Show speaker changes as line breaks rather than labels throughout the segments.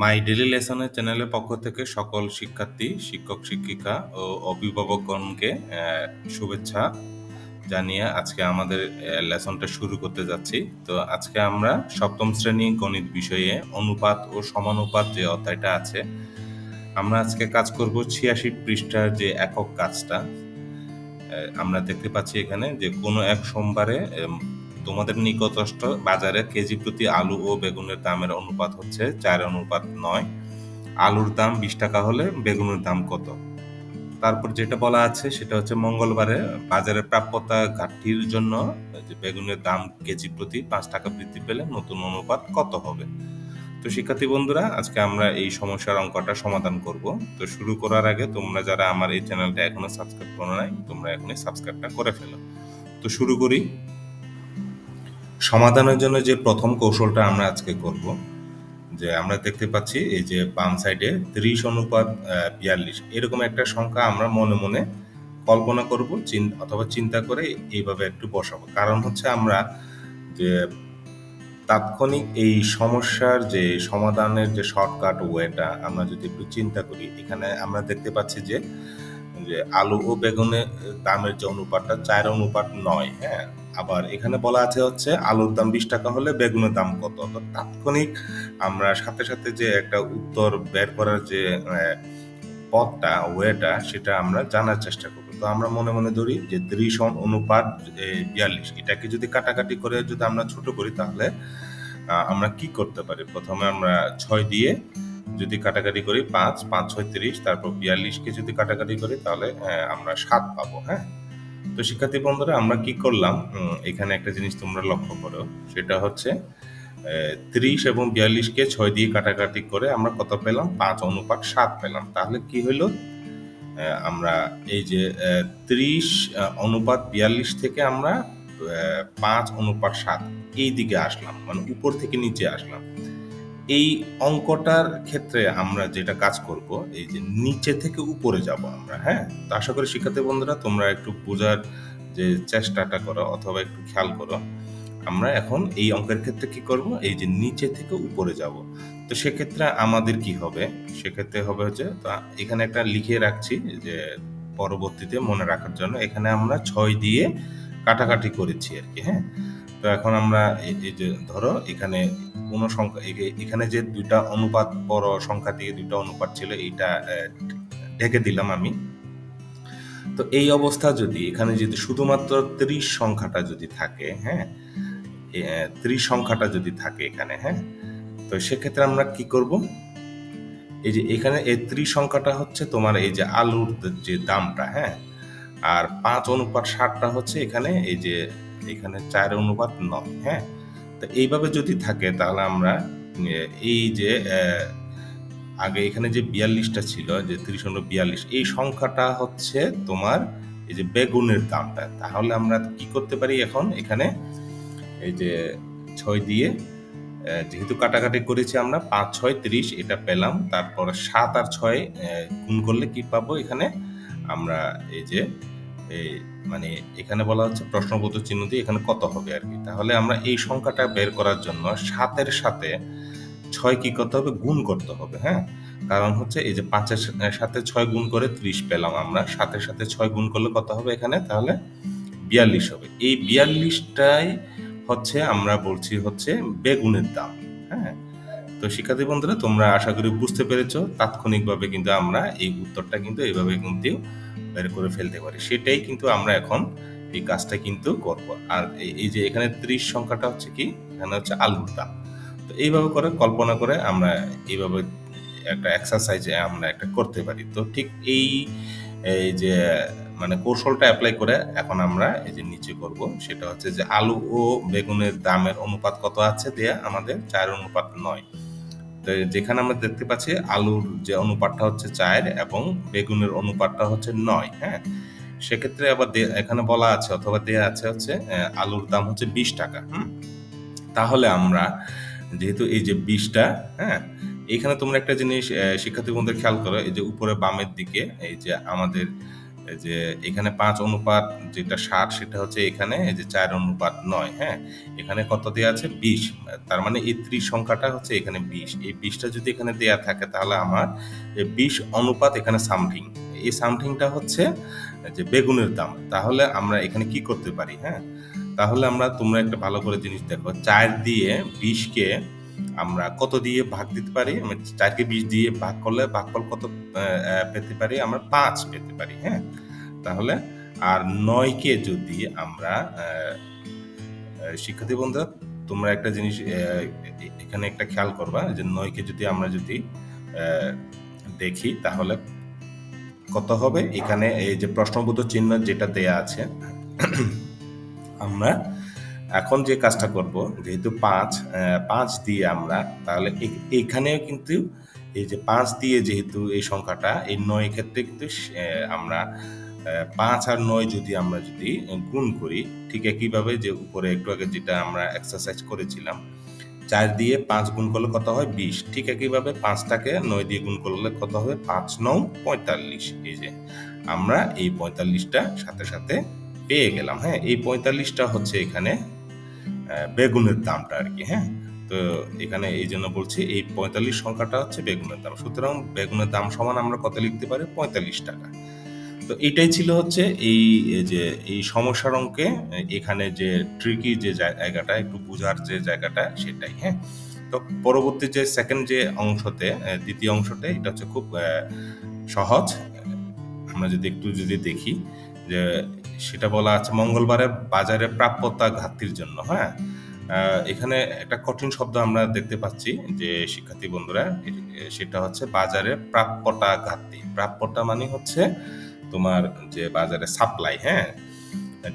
মাই daily লেসনের চ্যানেলের পক্ষ থেকে সকল শিক্ষার্থী, শিক্ষক, শিক্ষিকা ও অভিভাবকগণকে শুভেচ্ছা জানিয়ে আজকে আমাদের লেসনটা শুরু করতে যাচ্ছি। তো আজকে আমরা সপ্তম শ্রেণি গণিত বিষয়ে অনুপাত ও সমানুপাত যে অধ্যায়টা আছে, আমরা আজকে কাজ করব ছিয়াশি পৃষ্ঠার যে একক কাজটা। আমরা দেখতে পাচ্ছি এখানে যে কোনো এক সোমবারে তোমাদের নিকটস্থ বাজারে কেজি প্রতি আলু ও বেগুনের দামের অনুপাত হচ্ছে চার অনুপাত নয়। আলুর দাম বিশ টাকা হলে বেগুনের দাম কত? তারপর যেটা বলা আছে সেটা হচ্ছে মঙ্গলবারে বাজারে প্রাপ্যতা ঘাটতির জন্য বেগুনের দাম কেজি প্রতি পাঁচ টাকা বৃদ্ধি পেলে নতুন অনুপাত কত হবে? তো শিক্ষার্থী বন্ধুরা, আজকে আমরা এই সমস্যার অঙ্কটা সমাধান করব। তো শুরু করার আগে তোমরা যারা আমার এই চ্যানেলটা এখনও সাবস্ক্রাইব করো নাই, তোমরা এখনই সাবস্ক্রাইবটা করে ফেলো। তো শুরু করি। সমাধানের জন্য যে প্রথম কৌশলটা আমরা আজকে করব, যে আমরা দেখতে পাচ্ছি এই যে বাম সাইডে ত্রিশ অনুপাত বিয়াল্লিশ, এরকম একটা সংখ্যা আমরা মনে মনে কল্পনা করব অথবা চিন্তা করে এইভাবে একটু বসাবো। কারণ হচ্ছে আমরা যে তাৎক্ষণিক এই সমস্যার যে সমাধানের যে শর্টকাট ওয়েটা আমরা যদি একটু চিন্তা করি, এখানে আমরা দেখতে পাচ্ছি যে যে আলু ও বেগুনের দামের যে অনুপাতটা, চার অনুপাত নয় হ্যাঁ? আবার এখানে বলা আছে হচ্ছে, আলুর দাম বিশ টাকা হলে বেগুনের দাম কত? তো তাৎক্ষণিক আমরা সাথে সাথে যে একটা উত্তর বের করার যে পথটা, ওয়েটা, সেটা আমরা জানার চেষ্টা করব। তো আমরা মনে মনে ধরি যে ত্রিশ অনুপাত বিয়াল্লিশ। এটাকে যদি কাটাকাটি করে যদি আমরা ছোট করি তাহলে আমরা কি করতে পারি? প্রথমে আমরা ছয় দিয়ে যদি কাটাকাটি করি পাঁচ পাঁচ ছয় তিরিশ, তারপর বিয়াল্লিশকে যদি কাটাকাটি করি তাহলে আমরা সাত পাবো হ্যাঁ? তো শিক্ষার্থী বন্ধুরা আমরা কি করলাম? এখানে একটা জিনিস তোমরা লক্ষ্য করো। সেটা হচ্ছে ত্রিশ এবং বিয়াল্লিশকে ছয় দিয়ে কাটাকাটি করে আমরা কত পেলাম? পাঁচ অনুপাত সাত পেলাম। তাহলে কি আহ, আমরা এই যে ত্রিশ অনুপাত বিয়াল্লিশ থেকে আমরা পাঁচ অনুপাত সাত এই দিকে আসলাম। মানে উপর থেকে নিচে আসলাম। এই অঙ্কটার ক্ষেত্রে আমরা যেটা কাজ করব, এই যে নিচে থেকে উপরে যাব আমরা হ্যাঁ? তো আশা করি শিক্ষার্থী বন্ধুরা, তোমরা একটু বোঝার যে চেষ্টাটা করো অথবা একটু খেয়াল করো। আমরা এখন এই অঙ্কের ক্ষেত্রে কি করব? এই যে নিচে থেকে উপরে যাব। তো সেক্ষেত্রে আমাদের কি হবে? সেক্ষেত্রে হবে হচ্ছে, তো এখানে একটা লিখে রাখছি যে পরবর্তীতে মনে রাখার জন্য এখানে আমরা ছয় দিয়ে কাটাকাটি করেছি আর কি হ্যাঁ? তো এখন আমরা এই- যে ধরো এখানে কোন সংখ্যা এখানে যে দুইটা অনুপাত বড় সংখ্যা দিয়ে দুইটা অনুপাত ছিল, এইটা ঢেকে দিলাম আমি। তো এই অবস্থা যদি এখানে যদি শুধুমাত্র ত্রিশ সংখ্যাটা যদি থাকে হ্যাঁ ত্রিশ সংখ্যাটা যদি থাকে এখানে হ্যাঁ তো সেক্ষেত্রে আমরা কি করব? এই যে এখানে এই ত্রিশ সংখ্যাটা হচ্ছে তোমার এই যে আলুর যে দামটা হ্যাঁ আর পাঁচ অনুপাত ষাটটা হচ্ছে এখানে এই যে এখানে চার অনুপাত নয় হ্যাঁ? তো এইভাবে যদি থাকে তাহলে আমরা এই যে আগে এখানে যে বিয়াল্লিশটা ছিল, যে ত্রিশ বিয়াল্লিশ, এই সংখ্যাটা হচ্ছে তোমার এই যে বেগুনের দামটা। তাহলে আমরা কি করতে পারি এখন? এখানে এই যে ছয় দিয়ে যেহেতু কাটাকাটি করেছি আমরা, পাঁচ, ছয়, তিরিশ, এটা পেলাম। তারপর সাত আর ছয় গুণ করলে কি পাবো? এখানে আমরা এই যে মানে এখানে বলা হচ্ছে প্রশ্নবোধক চিহ্ন দিয়ে এখানে কত হবে আর কি। তাহলে আমরা এই সংখ্যাটা বের করার জন্য সাতের সাথে ছয় কি করতে হবে? গুণ করতে হবে হ্যাঁ? কারণ হচ্ছে এই যে পাঁচের সাথে ছয় গুণ করে ত্রিশ পেলাম আমরা। সাতের সাথে ছয় গুণ করলে কত হবে এখানে? তাহলে বিয়াল্লিশ হবে। এই বিয়াল্লিশটাই হচ্ছে আমরা বলছি হচ্ছে বেগুনের দাম হ্যাঁ? তো শিক্ষার্থী বন্ধুরা, তোমরা আশা করি বুঝতে পেরেছ। তাৎক্ষণিকভাবে কিন্তু আমরা এই উত্তরটা কিন্তু এইভাবে কিন্তু বের করে ফেলতে পারি। সেটাই কিন্তু আমরা এখন এই কাজটা কিন্তু করব। আর এই- যে এখানে ত্রিশ সংখ্যাটা হচ্ছে কি? এখানে হচ্ছে আলুর দাম তো এইভাবে করে কল্পনা করে আমরা এইভাবে একটা এক্সারসাইজে আমরা একটা করতে পারি। তো ঠিক এই এই যে মানে কৌশলটা অ্যাপ্লাই করে এখন আমরা এই যে নিচে করব। সেটা হচ্ছে যে আলু ও বেগুনের দামের অনুপাত কত আছে দেয়া? আমাদের চার অনুপাত নয়। যেখানে আমরা দেখতে পাচ্ছি আলুর যে অনুপাতটা হচ্ছে চায়ের এবং বেগুনের অনুপাতটা হচ্ছে নয় হ্যাঁ? সেক্ষেত্রে আবার এখানে বলা আছে অথবা দেয়া আছে হচ্ছে আলুর দাম হচ্ছে বিশ টাকা, হুম? তাহলে আমরা যেহেতু এই যে বিশটা হ্যাঁ এখানে তোমরা একটা জিনিস শিক্ষার্থী বন্ধুরা খেয়াল করো, এই যে উপরে বামের দিকে, এই যে আমাদের যে এখানে পাঁচ অনুপাত যেটা ষাট, সেটা হচ্ছে এখানে, এই যে চার অনুপাত নয় হ্যাঁ? এখানে কত দেওয়া আছে? বিশ। তার মানে এই ত্রিশ সংখ্যাটা হচ্ছে এখানে বিশ। এই বিশটা যদি এখানে দেয়া থাকে, তাহলে আমার বিশ অনুপাত এখানে সামথিং। এই সামথিংটা হচ্ছে যে বেগুনের দাম। তাহলে আমরা এখানে কি করতে পারি হ্যাঁ? তাহলে আমরা তোমরা একটা ভালো করে জিনিস দেখো। চার দিয়ে বিশকে আমরা কত দিয়ে ভাগ দিতে পারি? চারকে বিশ দিয়ে ভাগ করলে ভাগফল কত পেতে পারি? আমরা পাঁচ পেতে পারি হ্যাঁ? তাহলে, আর নয়কে যদি আমরা শিক্ষার্থী বন্ধুরা, তোমরা একটা জিনিস এখানে একটা খেয়াল করবা যে নয়কে যদি আমরা যদি দেখি, তাহলে কত হবে? এখানে এই যে প্রশ্নবোধ চিহ্ন যেটা দেয়া আছে, আমরা এখন যে কাজটা করব, যেহেতু পাঁচ পাঁচ দিয়ে আমরা, তাহলে এখানেও কিন্তু এই যে পাঁচ দিয়ে যেহেতু এই সংখ্যাটা, এই নয় ক্ষেত্রে কিন্তু আমরা পাঁচ আর নয় যদি আমরা যদি গুণ করি, ঠিক একইভাবে যে উপরে একটু আগে যেটা আমরা এক্সারসাইজ করেছিলাম, চার দিয়ে পাঁচ গুণ করলে কত হয়? বিশ। ঠিক একইভাবে পাঁচটাকে নয় দিয়ে গুণ করলে কত হবে? পাঁচ নং পঁয়তাল্লিশ। এই যে আমরা এই পঁয়তাল্লিশটা সাথে সাথে পেয়ে গেলাম। হ্যাঁ এই পঁয়তাল্লিশটা হচ্ছে এখানে বেগুনের দামটা আর কি হ্যাঁ? তো এখানে এই জন্য বলছি এই পঁয়তাল্লিশ সংখ্যাটা হচ্ছে বেগুনের দাম। সুতরাং বেগুনের দাম সমান আমরা কত লিখতে পারি? পঁয়তাল্লিশ টাকা। তো এটাই ছিল হচ্ছে এই যে, এই সমস্যার অঙ্কে এখানে যে ট্রিকি যে জায়গাটা, একটু বোঝার যে জায়গাটা সেটাই হ্যাঁ? তো পরবর্তী যে সেকেন্ড যে অংশতে দ্বিতীয় অংশতে, এটা হচ্ছে খুব সহজ। আমরা যদি একটু যদি দেখি যে সেটা বলা আছে মঙ্গলবারে বাজারে প্রাপ্যতা ঘাটতির জন্য হ্যাঁ? এখানে একটা কঠিন শব্দ আমরা দেখতে পাচ্ছি যে শিক্ষার্থী বন্ধুরা সেটা হচ্ছে বাজারে প্রাপ্যতা ঘাটতি। প্রাপ্যতা মানে হচ্ছে তোমার যে বাজারে সাপ্লাই হ্যাঁ?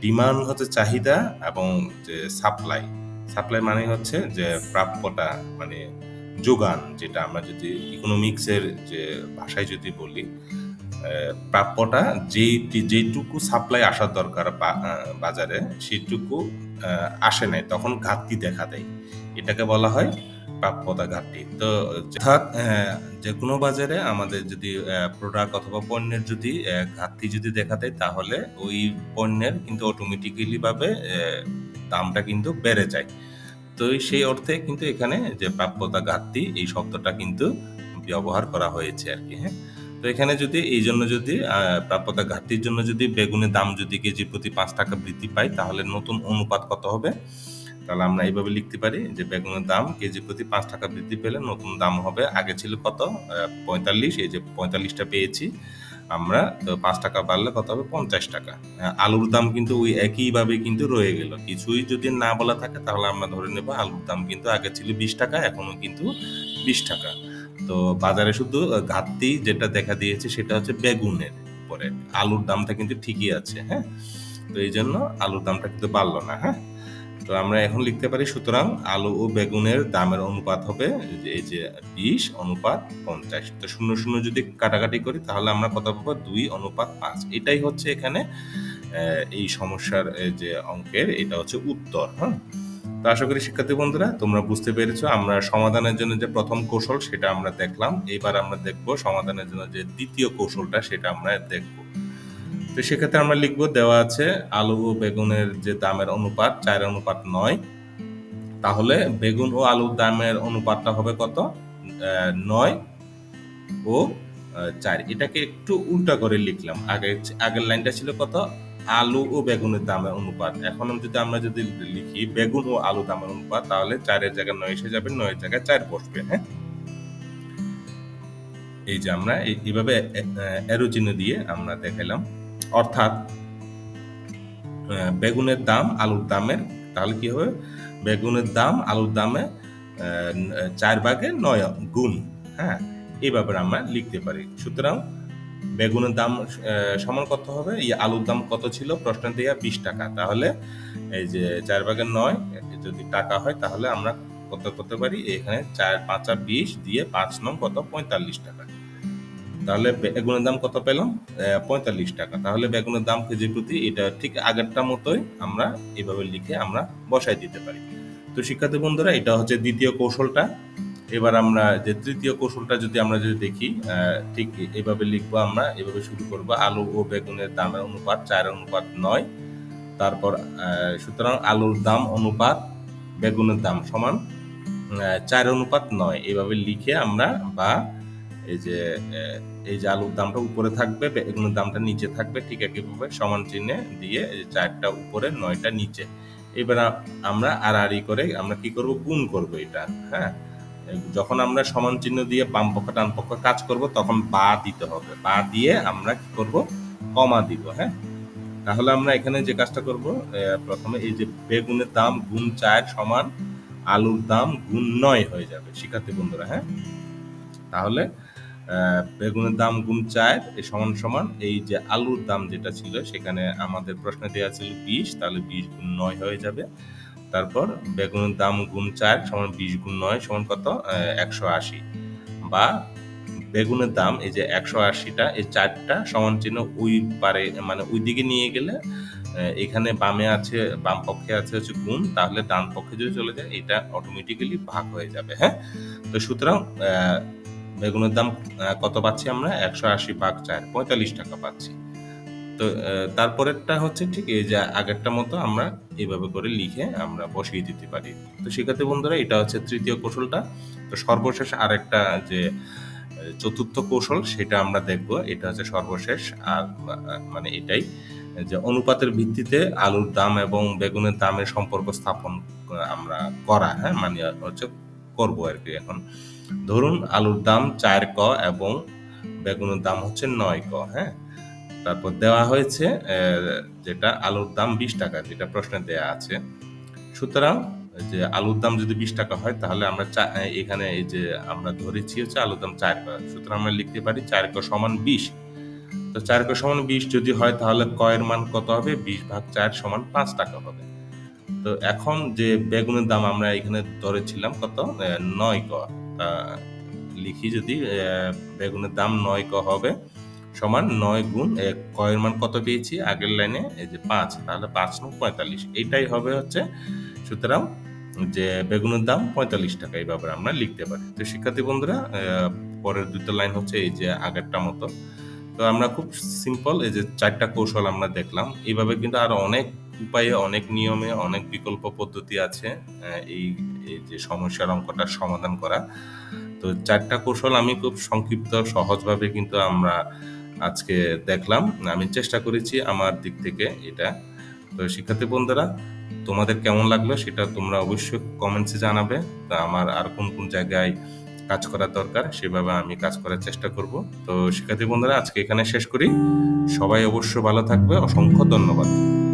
ডিমান্ড হচ্ছে চাহিদা এবং যে সাপ্লাই সাপ্লাই মানে হচ্ছে যে প্রাপ্যটা মানে যোগান, যেটা আমরা যদি ইকোনমিক্সের যে ভাষায় যদি বলি প্রাপ্যটা যেই যেইটুকু সাপ্লাই আসার দরকার বাজারে সেইটুকু আসে নাই তখন ঘাটতি দেখা দেয়। এটাকে বলা হয় প্রাপ্যতা ঘাটতি। তো অর্থাৎ যে কোনো বাজারে আমাদের যদি প্রোডাক্ট অথবা পণ্যের যদি ঘাটতি যদি দেখা দেয় তাহলে ওই পণ্যের কিন্তু অটোমেটিক্যালি ভাবে আহ, দামটা কিন্তু বেড়ে যায়। তো সেই অর্থে কিন্তু এখানে যে প্রাপ্যতা ঘাটতি এই শব্দটা কিন্তু ব্যবহার করা হয়েছে আর কি হ্যাঁ? এখানে যদি এই জন্য যদি প্রাপ্যতা ঘাটতির জন্য যদি বেগুনের দাম যদি কেজি প্রতি পাঁচ টাকা বৃদ্ধি পায়, তাহলে নতুন অনুপাত কত হবে? তাহলে আমরা এইভাবে লিখতে পারি যে বেগুনের দাম কেজি প্রতি পাঁচ টাকা বৃদ্ধি পেলে নতুন দাম হবে, আগে ছিল কত? পঁয়তাল্লিশ, এই যে পঁয়তাল্লিশটা পেয়েছি আমরা, তো পাঁচ টাকা বাড়লে কত হবে? পঞ্চাশ টাকা। আলুর দাম কিন্তু ওই একইভাবে কিন্তু রয়ে গেল। কিছুই যদি না বলা থাকে, তাহলে আমরা ধরে নেব আলুর দাম কিন্তু আগে ছিল বিশ টাকা এখনও কিন্তু বিশ টাকা। তো বাজারে শুধু ঘাটতি যেটা দেখা দিয়েছে সেটা হচ্ছে বেগুনের উপরে। আলুর দামটা কিন্তু ঠিকই আছে হ্যাঁ? তো এই জন্য আলুর দামটা কিন্তু বাড়লো না হ্যাঁ? তো আমরা এখন লিখতে পারি, সুতরাং আলু ও বেগুনের দামের অনুপাত হবে এই যে বিশ, অনুপাত পঞ্চাশ। তো শূন্য শূন্য যদি কাটাকাটি করি, তাহলে আমরা কত পাবো? দুই, অনুপাত পাঁচ। এটাই হচ্ছে এখানে এই সমস্যার যে অঙ্কের, এটা হচ্ছে উত্তর হ্যাঁ? তো আশা করি, শিক্ষার্থী বন্ধুরা, তোমরা বুঝতে পেরেছ, আমরা সমাধানের জন্য যে প্রথম কৌশল সেটা আমরা দেখলাম। এবার আমরা দেখব সমাধানের জন্য যে দ্বিতীয় কৌশলটা সেটা আমরা দেখব। তো সেক্ষেত্রে আমরা লিখব, দেওয়া আছে, আলু ও বেগুনের যে দামের অনুপাত চার অনুপাত নয়। তাহলে বেগুন ও আলুর দামের অনুপাতটা হবে কত? নয় ও চার। এটাকে একটু উল্টা করে লিখলাম। আগে, আগের লাইনটা ছিল কত? আলু ও বেগুনের দামের অনুপাত। এখন যদি আমরা যদি লিখি বেগুন ও আলু দামের অনুপাত, তাহলে চারের জায়গায় নয় এসে যাবে, নয়ের জায়গায় চার বসবে হ্যাঁ? এই যে আমরা এই- এইভাবে অ্যারো চিহ্ন দিয়ে আমরা দেখাইলাম। অর্থাৎ বেগুনের দাম আলুর দামের, তাহলে কি হবে? বেগুনের দাম আলুর দামে চার ভাগে নয় গুণ হ্যাঁ? এইভাবে আমরা লিখতে পারি। সুতরাং বেগুনের দাম সমান কত হবে? এই আলুর দাম কত ছিল? প্রশ্ন দেয়া বিশ টাকা। তাহলে এই যে চার ভাগের নয়, যদি টাকা হয়, তাহলে আমরা কত করতে পারি? এখানে চার, পাঁচা বিশ দিয়ে পাঁচ নং কত? পঁয়তাল্লিশ টাকা। তাহলে বেগুনের দাম কত পেলাম? পঁয়তাল্লিশ টাকা। তাহলে বেগুনের দাম কেজি প্রতি, এটা ঠিক আগেরটা মতোই আমরা এভাবে লিখে আমরা বসাই দিতে পারি। তো শিক্ষার্থী বন্ধুরা, এটা হচ্ছে দ্বিতীয় কৌশলটা। এবার আমরা যে তৃতীয় কৌশলটা যদি আমরা যদি দেখি ঠিক এভাবে লিখব আমরা, এভাবে শুরু করব, আলু ও বেগুনের দামের অনুপাত চায়ের অনুপাত নয়, তারপর সুতরাং আলুর দাম অনুপাত বেগুনের দাম সমান চার অনুপাত নয়, এভাবে লিখে আমরা বা এই যে এই যে আলুর দামটা উপরে থাকবে, বেগুনের দামটা নিচে থাকবে, ঠিক একইভাবে সমান চিহ্নে দিয়ে চারটা উপরে, নয়টা নিচে। এবার আমরা আড়াআড়ি করে আমরা কি করব? গুণ করব এটা হ্যাঁ? যখন আমরা সমান চিহ্ন দিয়ে বাম পক্ষ, ডান পক্ষ কাজ করব, তখন বা দিতে হবে। বা দিয়ে আমরা কি করব? কমা দিব হ্যাঁ? তাহলে আমরা এখানে যে কাজটা করব প্রথমে এই যে বেগুনের দাম গুণ চার সমান আলুর দাম গুণ নয় হয়ে যাবে। শিক্ষার্থী বন্ধুরা হ্যাঁ? তাহলে বেগুনের দাম গুণ এ, সমান সমান এই যে আলুর দাম যেটা ছিল, সেখানে আমাদের প্রশ্নে দেওয়া ছিল বিশ, তাহলে বিশ গুণ নয় হয়ে যাবে। তারপর বেগুনের দাম গুণ চার সমান বিশ গুণ নয় সমান কত? একশো আশি। বা বেগুনের দাম এই যে একশো আশিটা, এই চারটা সমান চিহ্ন ওই পারে মানে ওই দিকে নিয়ে গেলে এখানে বামে আছে, বাম পক্ষে আছে হচ্ছে গুণ, তাহলে ডান পক্ষে যদি চলে যায়, এটা অটোমেটিক্যালি ভাগ হয়ে যাবে হ্যাঁ? তো সুতরাং বেগুনের দাম কত পাচ্ছি আমরা? একশো আশি ভাগ চার, পঁয়তাল্লিশ টাকা পাচ্ছি। তো তারপরেরটা হচ্ছে ঠিক এই যে আগেরটা মতো আমরা এইভাবে করে লিখে আমরা বসিয়ে দিতে পারি। তো সেক্ষেত্রে বন্ধুরা এটা হচ্ছে তৃতীয় কৌশলটা। তো সর্বশেষ আরেকটা যে চতুর্থ কৌশল সেটা আমরা দেখব। এটা হচ্ছে সর্বশেষ আর মানে এটাই যে অনুপাতের ভিত্তিতে আলুর দাম এবং বেগুনের দামের সম্পর্ক স্থাপন আমরা করা হ্যাঁ মানে হচ্ছে করব আর কি এখন। ধরুন আলুর দাম চার ক এবং বেগুনের দাম হচ্ছে নয় ক হ্যাঁ। তারপর দেওয়া হয়েছে যেটা আলুর দাম বিশ টাকা, যেটা প্রশ্নে দেয়া আছে। সুতরাং যে আলুর দাম যদি বিশ টাকা হয়, তাহলে আমরা এখানে এই যে আমরা ধরেছি হচ্ছে আলুর দাম চার ক, সুতরাং আমরা লিখতে পারি চার ক সমান বিশ। তো চার ক সমান বিশ যদি হয়, তাহলে কয়ের মান কত হবে? বিশ ভাগ চার সমান পাঁচ টাকা হবে। তো এখন যে বেগুনের দাম আমরা এখানে ধরেছিলাম কত? নয় ক। লিখি যদি বেগুনের দাম নয় ক হবে সমান নয় গুণ এ, কয়ের মান কত পেয়েছি? আগের লাইনে এই যে পাঁচ তাহলে পাঁচ নয় পঁয়তাল্লিশ। এইটাই হবে হচ্ছে সুতরাং যে বেগুনের দাম পঁয়তাল্লিশ টাকা এইভাবে আমরা লিখতে পারি। তো শিক্ষার্থী বন্ধুরা পরের দুটো লাইন হচ্ছে এই যে আগেরটা মতো। তো আমরা খুব সিম্পল এই যে চারটা কৌশল আমরা দেখলাম। এইভাবে কিন্তু আরও অনেক উপায়ে অনেক নিয়মে অনেক বিকল্প পদ্ধতি আছে এই এই যে সমস্যার অঙ্কটা সমাধান করা। তো চারটা কৌশল আমি খুব সংক্ষিপ্ত সহজভাবে কিন্তু আমরা আজকে দেখলাম। আমি চেষ্টা করেছি আমার দিক থেকে এটা। তো শিক্ষার্থী বন্ধুরা, তোমাদের কেমন লাগল সেটা তোমরা অবশ্যই কমেন্টসে জানাবে। তা আমার আর কোন কোন জায়গায় কাজ করা দরকার সেভাবে আমি কাজ করার চেষ্টা করব। তো শিক্ষার্থী বন্ধুরা, আজকে এখানে শেষ করি। সবাই অবশ্য ভালো থাকবে। অসংখ্য ধন্যবাদ।